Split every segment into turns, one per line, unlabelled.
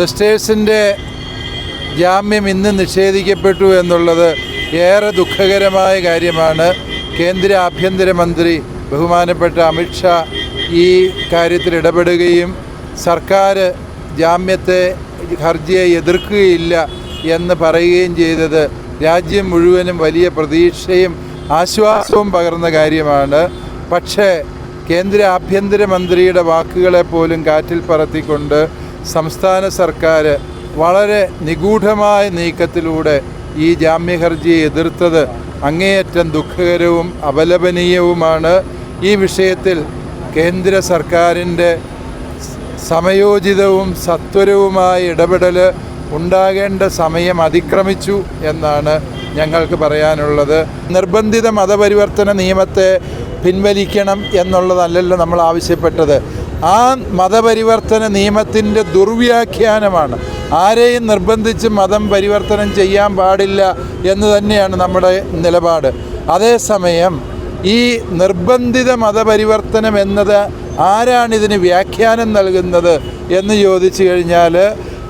സിസ്റ്റേഴ്സിന്റെ ജാമ്യം ഇന്ന് നിഷേധിക്കപ്പെട്ടു എന്നുള്ളത് ഏറെ ദുഃഖകരമായ കാര്യമാണ്. കേന്ദ്ര ആഭ്യന്തരമന്ത്രി ബഹുമാനപ്പെട്ട അമിത്ഷാ ഈ കാര്യത്തിൽ ഇടപെടുകയും സർക്കാർ ജാമ്യത്തെ ഹർജിയെ എതിർക്കുകയില്ല എന്ന് പറയുകയും ചെയ്തത് രാജ്യം മുഴുവനും വലിയ പ്രതീക്ഷയും ആശ്വാസവും പകർന്ന കാര്യമാണ്. പക്ഷേ കേന്ദ്ര ആഭ്യന്തരമന്ത്രിയുടെ വാക്കുകളെ പോലും കാറ്റിൽ പറത്തിക്കൊണ്ട് സംസ്ഥാന സർക്കാർ വളരെ നിഗൂഢമായ നീക്കത്തിലൂടെ ഈ ജാമ്യ ഹർജിയെ എതിർത്തത് അങ്ങേയറ്റം ദുഃഖകരവും അപലപനീയവുമാണ്. ഈ വിഷയത്തിൽ കേന്ദ്ര സർക്കാരിന്റെ സമയോചിതവും സത്വരവുമായ ഇടപെടൽ ഉണ്ടാകേണ്ട സമയം അതിക്രമിച്ചു എന്നാണ് ഞങ്ങൾക്ക് പറയാനുള്ളത്. നിർബന്ധിത മതപരിവർത്തന നിയമത്തെ പിൻവലിക്കണം എന്നുള്ളതല്ലല്ലോ നമ്മൾ ആവശ്യപ്പെട്ടത്. ആ മതപരിവർത്തന നിയമത്തിന്റെ ദുർവ്യാഖ്യാനമാണ്. ആരെയും നിർബന്ധിച്ച് മതം പരിവർത്തനം ചെയ്യാൻ പാടില്ല എന്ന് തന്നെയാണ് നമ്മുടെ നിലപാട്. അതേസമയം ഈ നിർബന്ധിത മതപരിവർത്തനം എന്നത് ആരാണിതിന് വ്യാഖ്യാനം നൽകുന്നത് എന്ന് ചോദിച്ചു കഴിഞ്ഞാൽ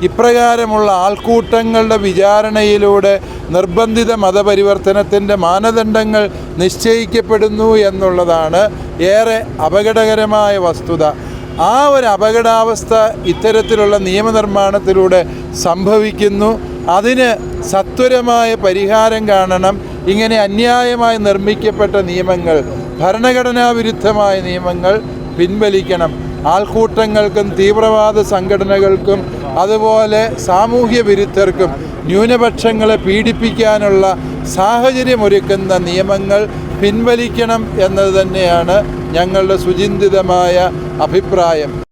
ഇപ്രകാരമുള്ള ആൾക്കൂട്ടങ്ങളുടെ വിചാരണയിലൂടെ നിർബന്ധിത മതപരിവർത്തനത്തിന്റെ മാനദണ്ഡങ്ങൾ നിശ്ചയിക്കപ്പെടുന്നു എന്നുള്ളതാണ് ഏറെ അപകടകരമായ വസ്തുത. ആ ഒരു അപകടാവസ്ഥ ഇത്തരത്തിലുള്ള നിയമനിർമ്മാണത്തിലൂടെ സംഭവിക്കുന്നു. അതിന് സത്വരമായ പരിഹാരം കാണണം. ഇങ്ങനെ അന്യായമായി നിർമ്മിക്കപ്പെട്ട നിയമങ്ങൾ ഭരണഘടനാ വിരുദ്ധമായ നിയമങ്ങൾ പിൻവലിക്കണം. ആൾക്കൂട്ടങ്ങൾക്കും തീവ്രവാദ സംഘടനകൾക്കും അതുപോലെ സാമൂഹ്യ വിരുദ്ധർക്കും ന്യൂനപക്ഷങ്ങളെ പീഡിപ്പിക്കാനുള്ള സാഹചര്യമൊരുക്കുന്ന നിയമങ്ങൾ പിൻവലിക്കണം എന്നത് തന്നെയാണ് ഞങ്ങളുടെ സുചിന്തിതമായ അഭിപ്രായം.